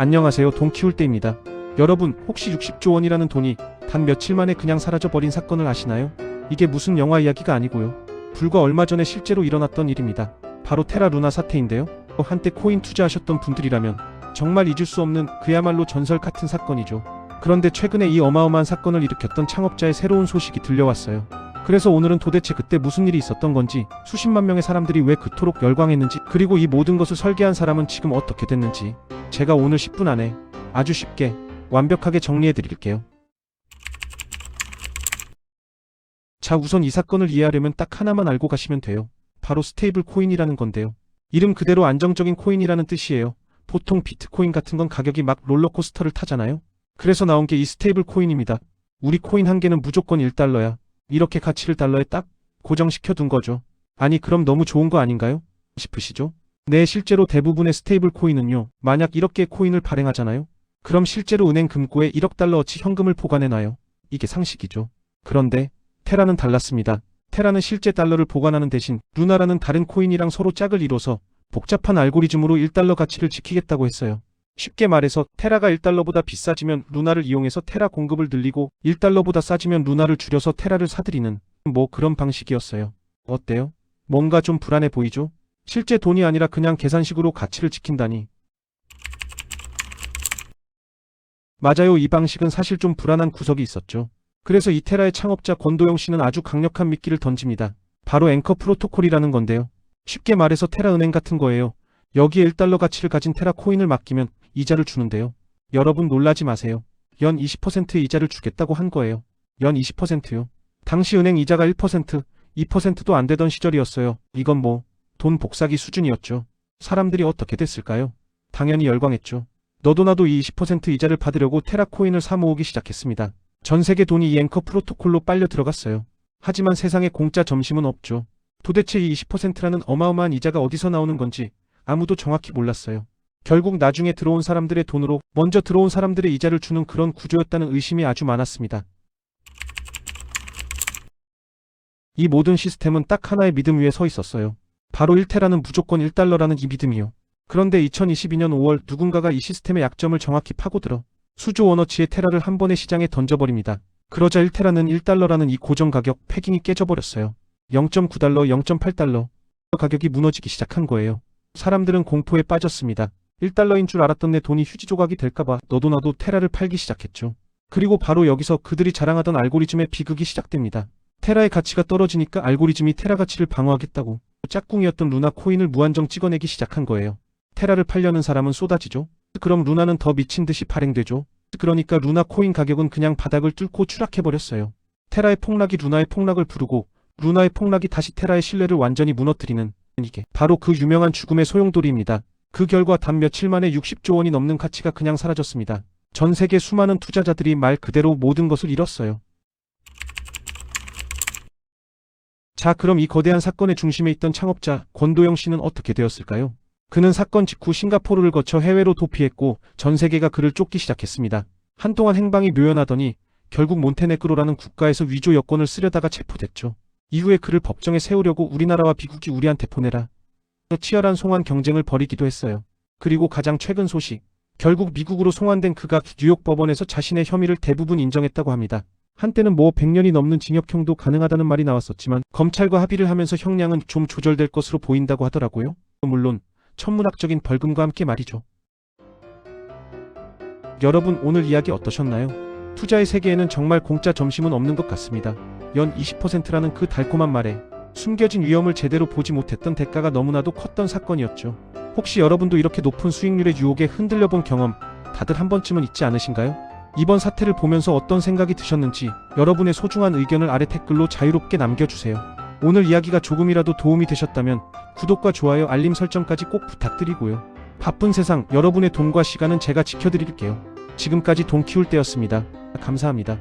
안녕하세요. 돈 키울 때입니다. 여러분, 혹시 60조 원이라는 돈이 단 며칠 만에 그냥 사라져버린 사건을 아시나요? 이게 무슨 영화 이야기가 아니고요. 불과 얼마 전에 실제로 일어났던 일입니다. 바로 테라 루나 사태인데요. 한때 코인 투자하셨던 분들이라면 정말 잊을 수 없는 그야말로 전설 같은 사건이죠. 그런데 최근에 이 어마어마한 사건을 일으켰던 창업자의 새로운 소식이 들려왔어요. 그래서 오늘은 도대체 그때 무슨 일이 있었던 건지, 수십만 명의 사람들이 왜 그토록 열광했는지, 그리고 이 모든 것을 설계한 사람은 지금 어떻게 됐는지, 제가 오늘 10분 안에 아주 쉽게 완벽하게 정리해 드릴게요. 자, 우선 이 사건을 이해하려면 딱 하나만 알고 가시면 돼요. 바로 스테이블 코인이라는 건데요. 이름 그대로 안정적인 코인이라는 뜻이에요. 보통 비트코인 같은 건 가격이 막 롤러코스터를 타잖아요. 그래서 나온 게 이 스테이블 코인입니다. 우리 코인 한 개는 무조건 1달러야. 이렇게 가치를 달러에 딱 고정시켜 둔 거죠. 아니 그럼 너무 좋은 거 아닌가요? 싶으시죠? 네, 실제로 대부분의 스테이블 코인은요. 만약 이렇게 코인을 발행하잖아요. 그럼 실제로 은행 금고에 1억 달러어치 현금을 보관해놔요. 이게 상식이죠. 그런데 테라는 달랐습니다. 테라는 실제 달러를 보관하는 대신 루나라는 다른 코인이랑 서로 짝을 이뤄서 복잡한 알고리즘으로 1달러 가치를 지키겠다고 했어요. 쉽게 말해서 테라가 1달러보다 비싸지면 루나를 이용해서 테라 공급을 늘리고 1달러보다 싸지면 루나를 줄여서 테라를 사들이는 뭐 그런 방식이었어요. 어때요? 뭔가 좀 불안해 보이죠? 실제 돈이 아니라 그냥 계산식으로 가치를 지킨다니. 맞아요. 이 방식은 사실 좀 불안한 구석이 있었죠. 그래서 이테라의 창업자 권도영 씨는 아주 강력한 미끼를 던집니다. 바로 앵커 프로토콜이라는 건데요. 쉽게 말해서 테라 은행 같은 거예요. 여기에 1달러 가치를 가진 테라 코인을 맡기면 이자를 주는데요. 여러분 놀라지 마세요. 연 20% 이자를 주겠다고 한 거예요. 연 20%요. 당시 은행 이자가 1%, 2%도 안 되던 시절이었어요. 이건 뭐, 돈 복사기 수준이었죠. 사람들이 어떻게 됐을까요? 당연히 열광했죠. 너도 나도 이 20% 이자를 받으려고 테라 코인을 사 모으기 시작했습니다. 전 세계 돈이 이 앵커 프로토콜로 빨려 들어갔어요. 하지만 세상에 공짜 점심은 없죠. 도대체 이 20%라는 어마어마한 이자가 어디서 나오는 건지 아무도 정확히 몰랐어요. 결국 나중에 들어온 사람들의 돈으로 먼저 들어온 사람들의 이자를 주는 그런 구조였다는 의심이 아주 많았습니다. 이 모든 시스템은 딱 하나의 믿음 위에 서 있었어요. 바로 1테라는 무조건 1달러라는 이 믿음이요. 그런데 2022년 5월 누군가가 이 시스템의 약점을 정확히 파고들어 수조 원어치의 테라를 한 번에 시장에 던져버립니다. 그러자 1테라는 1달러라는 이 고정 가격 패깅이 깨져버렸어요. 0.9달러, 0.8달러 가격이 무너지기 시작한 거예요. 사람들은 공포에 빠졌습니다. 1달러인 줄 알았던 내 돈이 휴지 조각이 될까봐 너도 나도 테라를 팔기 시작했죠. 그리고 바로 여기서 그들이 자랑하던 알고리즘의 비극이 시작됩니다. 테라의 가치가 떨어지니까 알고리즘이 테라 가치를 방어하겠다고 짝꿍이었던 루나 코인을 무한정 찍어내기 시작한 거예요. 테라를 팔려는 사람은 쏟아지죠. 그럼 루나는 더 미친 듯이 발행되죠. 그러니까 루나 코인 가격은 그냥 바닥을 뚫고 추락해버렸어요. 테라의 폭락이 루나의 폭락을 부르고 루나의 폭락이 다시 테라의 신뢰를 완전히 무너뜨리는 이게 바로 그 유명한 죽음의 소용돌이입니다. 그 결과 단 며칠 만에 60조 원이 넘는 가치가 그냥 사라졌습니다. 전 세계 수많은 투자자들이 말 그대로 모든 것을 잃었어요. 자, 그럼 이 거대한 사건의 중심에 있던 창업자 권도영 씨는 어떻게 되었을까요? 그는 사건 직후 싱가포르를 거쳐 해외로 도피했고 전 세계가 그를 쫓기 시작했습니다. 한동안 행방이 묘연하더니 결국 몬테네그로라는 국가에서 위조 여권을 쓰려다가 체포됐죠. 이후에 그를 법정에 세우려고 우리나라와 미국이 우리한테 보내라. 치열한 송환 경쟁을 벌이기도 했어요. 그리고 가장 최근 소식. 결국 미국으로 송환된 그가 뉴욕 법원에서 자신의 혐의를 대부분 인정했다고 합니다. 한때는 뭐 100년이 넘는 징역형도 가능하다는 말이 나왔었지만 검찰과 합의를 하면서 형량은 좀 조절될 것으로 보인다고 하더라고요. 물론 천문학적인 벌금과 함께 말이죠. 여러분 오늘 이야기 어떠셨나요? 투자의 세계에는 정말 공짜 점심은 없는 것 같습니다. 연 20%라는 그 달콤한 말에 숨겨진 위험을 제대로 보지 못했던 대가가 너무나도 컸던 사건이었죠. 혹시 여러분도 이렇게 높은 수익률의 유혹에 흔들려 본 경험 다들 한 번쯤은 있지 않으신가요? 이번 사태를 보면서 어떤 생각이 드셨는지 여러분의 소중한 의견을 아래 댓글로 자유롭게 남겨주세요. 오늘 이야기가 조금이라도 도움이 되셨다면 구독과 좋아요, 알림 설정까지 꼭 부탁드리고요. 바쁜 세상 여러분의 돈과 시간은 제가 지켜드릴게요. 지금까지 돈 키울 때였습니다. 감사합니다.